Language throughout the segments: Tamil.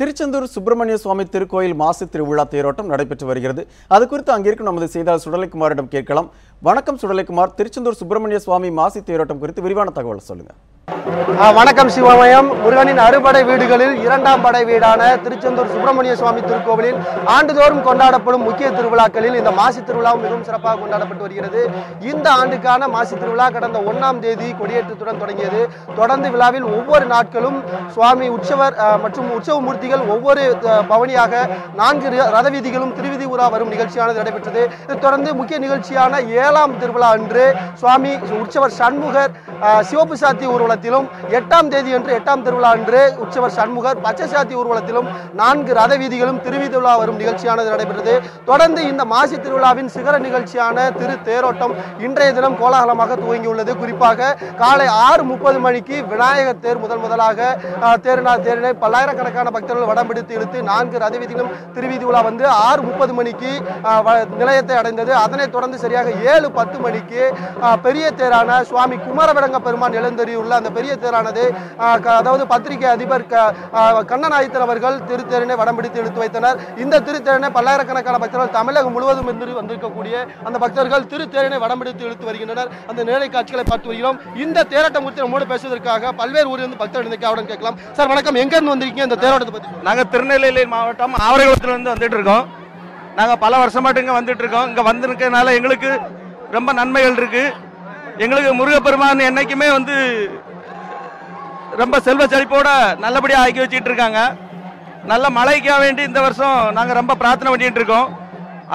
திருச்செந்தூர் சுப்பிரமணிய சுவாமி திருக்கோயில் மாசி திருவிழா தேரோட்டம் நடைபெற்று வருகிறது. அது குறித்து அங்கிருக்கும் நமது செய்தியாளர் சுடலைக்குமாரிடம் கேட்கலாம். வணக்கம் சுடலைக்குமார். திருச்செந்தூர் சுப்பிரமணிய சுவாமி மாசி தேரோட்டம் குறித்து விரிவான தகவல் சொல்லுங்க. வணக்கம் சிவமயம். முருகனின் அறுபடை வீடுகளில் இரண்டாம் படை வீடான திருச்செந்தூர் சுப்பிரமணிய சுவாமி திருக்கோவிலில் ஆண்டுதோறும் கொண்டாடப்படும் முக்கிய திருவிழாக்களில் இந்த மாசி திருவிழாவும் மிகவும் சிறப்பாக கொண்டாடப்பட்டு வருகிறது. இந்த ஆண்டுக்கான மாசி திருவிழா கடந்த ஒன்றாம் தேதி கொடியேற்றத்துடன் தொடங்கியது. தொடர்ந்து விழாவில் ஒவ்வொரு நாட்களும் சுவாமி உற்சவர் மற்றும் உற்சவ மூர்த்திகள் ஒவ்வொரு பவனியாக நான்கு ர- ரத வீதிகளும் திருவிதி உலா வரும் நிகழ்ச்சியானது நடைபெற்றது. இதைத் தொடர்ந்து முக்கிய நிகழ்ச்சியான ஏழாம் திருவிழா அன்று சுவாமி உற்சவர் சண்முகர் சிவப்பு சாத்தி ஊர்வலம் ஊர்வலத்திலும் எட்டாம் தேதி அன்று எட்டாம் திருவிழா அன்று உற்சவர் சண்முகர் பச்சசாத்தி ஊர்வலத்திலும் நான்கு ரத வீதிகளும் திருவிதி வரும் நிகழ்ச்சியானது நடைபெற்றது. தொடர்ந்து இந்த மாசி திருவிழாவின் சிகர நிகழ்ச்சியான திரு தேரோட்டம் இன்றைய தினம் கோலாகலமாக துவங்கியுள்ளது. குறிப்பாக காலை ஆறு முப்பது மணிக்கு விநாயகர் தேர் முதல் முதலாக தேர்னா தேரினை பல்லாயிரக்கணக்கான பக்தர்கள் வடம் பிடித்து இழுத்து நான்கு ரத வீதிகளும் திருவீதி உலா வந்து ஆறு முப்பது மணிக்கு நிலையத்தை அடைந்தது. அதனைத் தொடர்ந்து சரியாக ஏழு பத்து மணிக்கு பெரிய தேரான சுவாமி குமரவிடங்க பெருமான் எழுந்தறியுள்ள அந்த பெரிய தேரானது அதாவது பத்திரிகை அதிபர் க- அவர்கள் திருத்தேரினை வடம் பிடித்து இழுத்து வைத்தனர். இந்த திருத்தேரினை பல்லாயிரக்கணக்கான பக்தர்கள் தமிழகம் முழுவதும் இருந்து வந்திருக்கக்கூடிய அந்த பக்தர்கள் திருத்தேரினை வடம் பிடித்து இழுத்து வருகின்றனர். அந்த நிலை காட்சிகளை பார்த்து வருகிறோம். இந்த தேரோட்டம் குறித்து நம்மோடு பேசுவதற்காக பல்வேறு ஊரிலிருந்து பக்தர்கள் இந்த அவடன் கேட்கலாம். சார் வணக்கம். எங்கேருந்து வந்திருக்கீங்க இந்த தேரோட்டத்தை பற்றி நாங்கள் திருநெல்வேலி மாவட்டம் ஆவரகுளத்திலிருந்து வந்துட்டு இருக்கோம். நாங்கள் பல வருஷமாட்டு இங்கே வந்துட்டு இருக்கோம். இங்கே வந்திருக்கனால எங்களுக்கு ரொம்ப நன்மைகள் இருக்குது எங்களுக்கு முருகப்பெருமான் என்றைக்குமே வந்து ரொம்ப செல்வ செழிப்போட நல்லபடியாக ஆக்கி வச்சுட்டு இருக்காங்க. நல்ல மழைக்காக வேண்டி இந்த வருஷம் நாங்கள் ரொம்ப பிரார்த்தனை பண்ணிட்டு இருக்கோம்.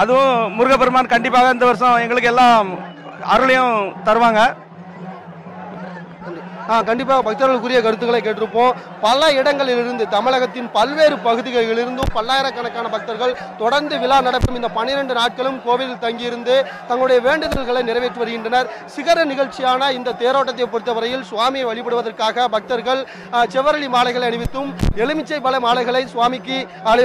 அதுவும் முருகப்பெருமான் கண்டிப்பாக இந்த வருஷம் எங்களுக்கு எல்லாம் அருளையும் தருவாங்க. கண்டிப்பாக பக்தர்களுக்குரிய கருத்துக்களை கேட்டிருப்போம். பல இடங்களிலிருந்து தமிழகத்தின் பல்வேறு பகுதிகளிலிருந்தும் பல்லாயிரக்கணக்கான பக்தர்கள் தொடர்ந்து விழா நடக்கும் இந்த பன்னிரண்டு நாட்களும் கோவிலில் தங்கியிருந்து தங்களுடைய வேண்டுதல்களை நிறைவேற்றி வருகின்றனர். சிகர நிகழ்ச்சியான இந்த தேரோட்டத்தை பொறுத்தவரையில் சுவாமியை வழிபடுவதற்காக பக்தர்கள் ஆ, செவரளி மாலைகளை அணிவித்தும் எலுமிச்சை பல மாலைகளை சுவாமிக்கு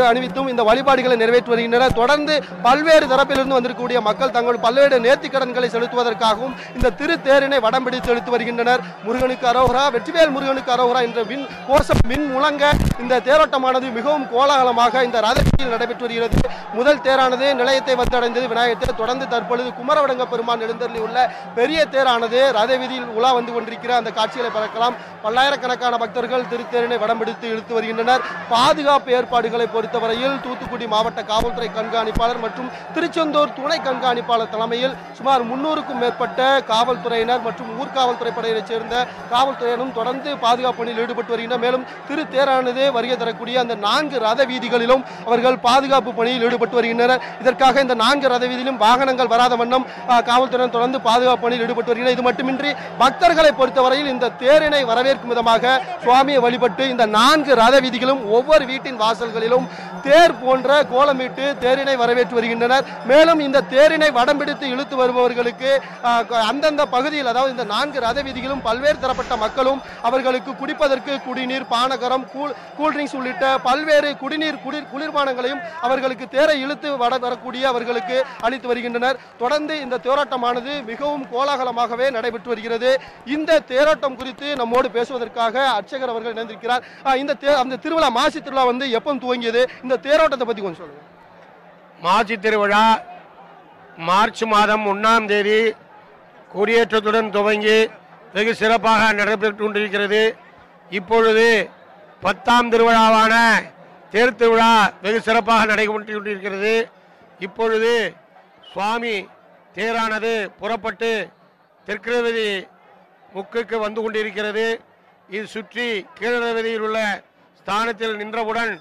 அணிவித்தும் இந்த வழிபாடுகளை நிறைவேற்றி வருகின்றனர். தொடர்ந்து பல்வேறு தரப்பிலிருந்து வந்திருக்கக்கூடிய மக்கள் தங்கள் பல்வேறு நேர்த்திக்கடன்களை செலுத்துவதற்காகவும் இந்த திரு தேரினை வடம் பிடித்து எடுத்து வருகின்றனர். முருகனுக்கு அரோகரா வெற்றிவேல் முருகனுக்கு அரோகரா என்ற மின் கோஷம் மின் முழங்க இந்த தேரோட்டமானது மிகவும் கோலாகலமாக இந்த ரதத்தில் நடைபெற்று வருகிறது. முதல் தேரானது நிலையத்தை வந்தடைந்தது. விநாயகர் தேர் தொடர்ந்து தற்பொழுது குமரவடங்க பெருமான் எழுந்தருளி உள்ள பெரிய தேரானது ரத வீதியில் உலா வந்து கொண்டிருக்கிற அந்த காட்சிகளை பார்க்கலாம். பல்லாயிரக்கணக்கான பக்தர்கள் திருத்தேரினை வடம் பிடித்து இழுத்து வருகின்றனர். பாதுகாப்பு ஏற்பாடுகளை பொறுத்தவரையில் தூத்துக்குடி மாவட்ட காவல்துறை கண்காணிப்பாளர் மற்றும் திருச்செந்தூர் துணை கண்காணிப்பாளர் தலைமையில் சுமார் முன்னூறுக்கும் மேற்பட்ட காவல்துறையினர் மற்றும் ஊர்காவல்துறை படையினைச் சேர்ந்த காவல்துறையினரும் தொடர்ந்து பாதுகாப்பு பணியில் ஈடுபட்டு வருகின்றனர். மேலும் திருத்தேரானது வருகை தரக்கூடிய அந்த நான்கு ரத வீதிகளிலும் அவர்கள் பாதுகாப்பு பணியில் ஈடுபட்டு வருகின்றனர். இதற்காக இந்த நான்கு ரத வீதியிலும் வாகனங்கள் வராத வண்ணம் காவல்துறையினர் தொடர்ந்து பாதுகாப்பு பணியில் ஈடுபட்டு வருகின்றனர். இது மட்டுமின்றி பக்தர்களை பொறுத்தவரையில் இந்த தேரினை வரவேற்கும் விதமாக சுவாமியை வழிபட்டு இந்த நான்கு ரத வீதிகளும் ஒவ்வொரு வீட்டின் வாசல்களிலும் தேர் போன்ற கோலமிட்டு தேரினை வரவேற்று வருகின்றனர். மேலும் இந்த தேரினை வடம் பிடித்து இழுத்து வருபவர்களுக்கு அந்தந்த பகுதியில் அதாவது இந்த நான்கு ரத வீதிகளும் பல்வேறு தரப்பட்ட மக்களும் அவர்களுக்கு குடிப்பதற்கு குடிநீர் பானகரம் கூல் கூல்ட்ரிங்க்ஸ் உள்ளிட்ட பல்வேறு குடிநீர் குளிர் குளிர்பானங்களையும் அவர்களுக்கு தேரை இழுத்து வட வரக்கூடிய அவர்களுக்கு அளித்து வருகின்றனர். தொடர்ந்து இந்த தேரோட்டமானது மிகவும் கோலாகலமாகவே நடைபெற்று வருகிறது. இந்த தேரோட்டம் குறித்து நம்மோடு பேசுவதற்காக அர்ச்சகர் அவர்கள் இணைந்திருக்கிறார். இந்த தே- அந்த திருவிழா மாசி திருவிழா வந்து எப்போ துவங்கியது? இந்த தேரோட்டத்தை பத்தி கொஞ்சம் சொல்லுங்க. மாசி திருவிழா மார்ச் மாதம் ஒன்றாம் தேதி கொடியேற்றத்துடன் துவங்கி வெகு சிறப்பாக நடைபெற்று கொண்டிருக்கிறது. இப்பொழுது பத்தாம் திருவிழாவான தேர் திருவிழா வெகு சிறப்பாக நடைபெற்று கொண்டிருக்கிறது. இப்பொழுது சுவாமி தேரானது புறப்பட்டு தெற்கிரவதி முக்குக்கு வந்து கொண்டிருக்கிறது. இது சுற்றி கீழரவதியில் உள்ள ஸ்தானத்தில் நின்றவுடன்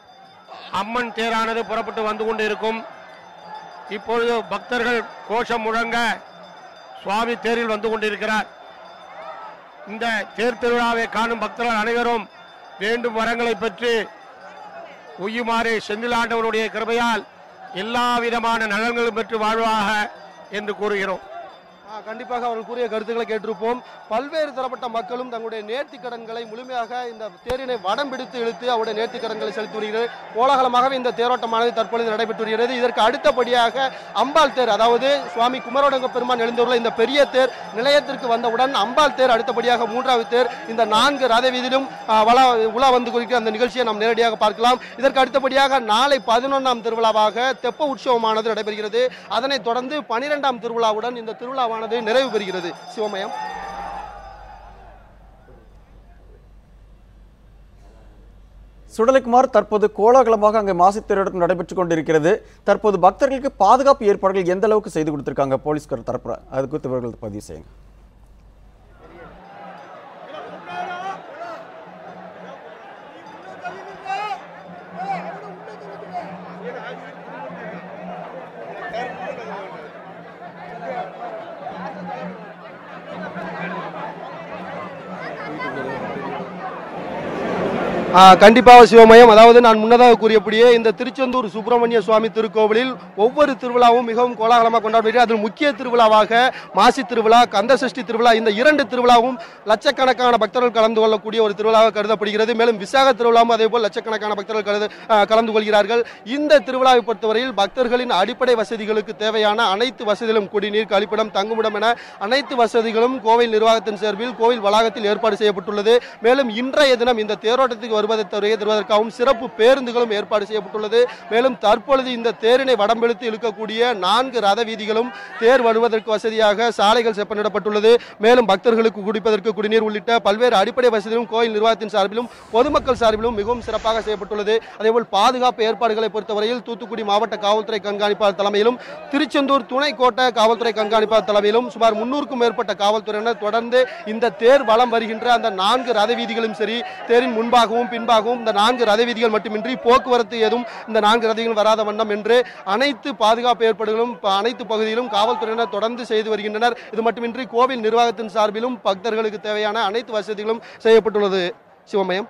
அம்மன் தேரானது புறப்பட்டு வந்து கொண்டிருக்கும். இப்பொழுது பக்தர்கள் கோஷம் முழங்க சுவாமி தேரில் வந்து கொண்டிருக்கிறார். இந்த தேர் திருவிழாவை காணும் பக்தர்கள் அனைவரும் வேண்டும் வரங்களை பெற்று உய்யுமாறு செந்திலாண்டவனுடைய கிருபையால் எல்லா விதமான நலன்களும் பெற்று வாழ்வாக என்று கூறுகிறோம். கண்டிப்பாக அவர்கள் கூறிய கருத்துக்களை கேட்டிருப்போம். பல்வேறு தரப்பட்ட மக்களும் தங்களுடைய நேர்த்தி கடன்களை முழுமையாக இந்த தேரினை வடம் பிடித்து இழுத்து அவருடைய நேர்த்தி கடன்களை செலுத்தி வருகிறது கோலாகலமாகவே இந்த தேரோட்டமானது தற்பொழுது நடைபெற்று வருகிறது இதற்கு அடுத்தபடியாக அம்பாள் தேர் அதாவது சுவாமி குமரோடங்க பெருமான் எழுந்துள்ள இந்த பெரிய தேர் நிலையத்திற்கு வந்தவுடன் அம்பாள் தேர் அடுத்தபடியாக மூன்றாவது தேர் இந்த நான்கு ரத வீதியிலும் வள உலா வந்து குறிக்கிற அந்த நிகழ்ச்சியை நாம் நேரடியாக பார்க்கலாம். இதற்கு அடுத்தபடியாக நாளை பதினொன்றாம் திருவிழாவாக தெப்ப உற்சவமானது நடைபெறுகிறது. அதனைத் தொடர்ந்து பனிரெண்டாம் திருவிழாவுடன் இந்த திருவிழாவானது நிறைவு பெறுகிறது. சிவமயம். சுடலைக்குமார் தற்போது கோலாகலமாக அங்கே மாசி தேரோட்டம் நடைபெற்றுக் கொண்டிருக்கிறது. தற்போது பக்தர்களுக்கு பாதுகாப்பு ஏற்பாடுகள் எந்த அளவுக்கு செய்து கொடுத்திருக்காங்க? போலீஸ்கார் தரப்புல. அது குறித்து இவர்கள் பதிவு செய்யுங்க. கண்டிப்பாக சிவமயம். அதாவது நான் முன்னதாக கூறியபடியே இந்த திருச்செந்தூர் சுப்பிரமணிய சுவாமி திருக்கோவிலில் ஒவ்வொரு திருவிழாவும் மிகவும் கோலாகலமாக கொண்டாடப்படுகிறது. அதில் முக்கிய திருவிழாவாக மாசி திருவிழா கந்த சஷ்டி திருவிழா இந்த இரண்டு திருவிழாவும் லட்சக்கணக்கான பக்தர்கள் கலந்து கொள்ளக்கூடிய ஒரு திருவிழாவாக கருதப்படுகிறது. மேலும் விசாக திருவிழாவும் அதே போல் லட்சக்கணக்கான பக்தர்கள் கருது கலந்து கொள்கிறார்கள். இந்த திருவிழாவை பொறுத்தவரையில் பக்தர்களின் அடிப்படை வசதிகளுக்கு தேவையான அனைத்து வசதிகளும் குடிநீர் கழிப்பிடம் தங்குமிடம் என அனைத்து வசதிகளும் கோவில் நிர்வாகத்தின் சார்பில் கோவில் வளாகத்தில் ஏற்பாடு செய்யப்பட்டுள்ளது. மேலும் இன்றைய தினம் இந்த தேரோட்டத்துக்கு வருவதை தருவதற்காகவும் சிறப்பு பேருந்துகளும் ஏற்பாடு செய்யப்பட்டுள்ளது. மேலும் தற்பொழுது இந்த தேரினை வடம்பெழுத்து இழுக்கக்கூடிய நான்கு ரத வீதிகளும் தேர் வருவதற்கு வசதியாக சாலைகள் செப்பனிடப்பட்டுள்ளது. மேலும் பக்தர்களுக்கு குடிப்பதற்கு குடிநீர் உள்ளிட்ட பல்வேறு அடிப்படை வசதிகளும் கோயில் நிர்வாகத்தின் சார்பிலும் பொதுமக்கள் சார்பிலும் மிகவும் சிறப்பாக செய்யப்பட்டுள்ளது. அதேபோல் பாதுகாப்பு ஏற்பாடுகளை பொறுத்தவரையில் தூத்துக்குடி மாவட்ட காவல்துறை கண்காணிப்பாளர் தலைமையிலும் திருச்செந்தூர் துணை கோட்ட காவல்துறை கண்காணிப்பாளர் தலைமையிலும் சுமார் முன்னூறுக்கும் மேற்பட்ட காவல்துறையினர் தொடர்ந்து இந்த தேர் வலம் வருகின்ற அந்த நான்கு ரத வீதிகளும் சரி தேரின் முன்பாகவும் பின்பாகவும் இந்த நான்கு ரத வீதிகள் மட்டுமின்றி போக்குவரத்து ஏதும் இந்த நான்கு ரதங்கள் வராத வண்ணம் என்று அனைத்து பாதுகாப்பு ஏற்பாடுகளும் அனைத்து பகுதியிலும் காவல்துறையினர் தொடர்ந்து செய்து வருகின்றனர். இது மட்டுமின்றி கோவில் நிர்வாகத்தின் சார்பிலும் பக்தர்களுக்கு தேவையான அனைத்து வசதிகளும் செய்யப்பட்டுள்ளது. சிவமயம்.